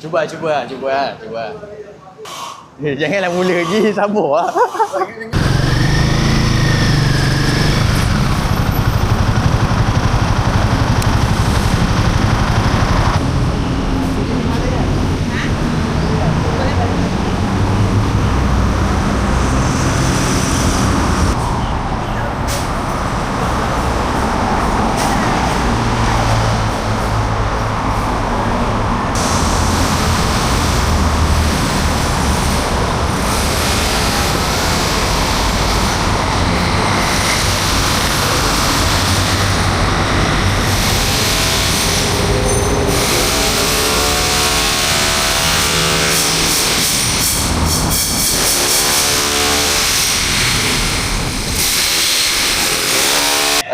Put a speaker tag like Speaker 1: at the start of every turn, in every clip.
Speaker 1: Cuba, cuba lah, cuba lah, cuba lah. Eh, janganlah mula lagi, sabar lah.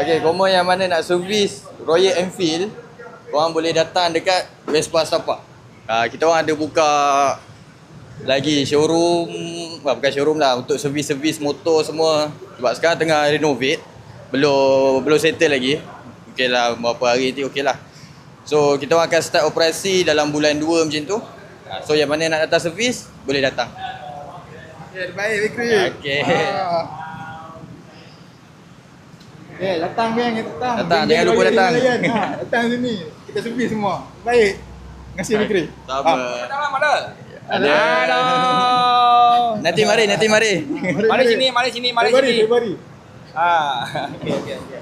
Speaker 1: Okay, korang yang mana nak servis Royal Enfield, korang boleh datang dekat Vespa Setapak. Uh, kita orang ada buka lagi showroom, ah, bukan showroom lah, untuk servis-servis motor semua. Sebab sekarang tengah renovate, belum belum settle lagi. Okay lah, beberapa hari ni okay lah. So, kita orang akan start operasi dalam bulan 2 macam tu. Ah, So, yang mana nak datang servis, boleh datang.
Speaker 2: Ya, baik Fikri.
Speaker 1: Okey.
Speaker 2: Ah. Eh, datang geng, datang.
Speaker 1: Datang,
Speaker 2: Geng-geng
Speaker 1: jangan lupa datang.
Speaker 2: Ha, datang sini. Kita servis semua. Baik. Terima kasih Fikri.
Speaker 1: Sama.
Speaker 3: Datanglah mana?
Speaker 1: Ada. Nanti mari, nanti mari.
Speaker 3: Mari sini, mari sini, mari
Speaker 2: Februari,
Speaker 3: sini.
Speaker 2: Februari.
Speaker 3: Ah, okey okey okey.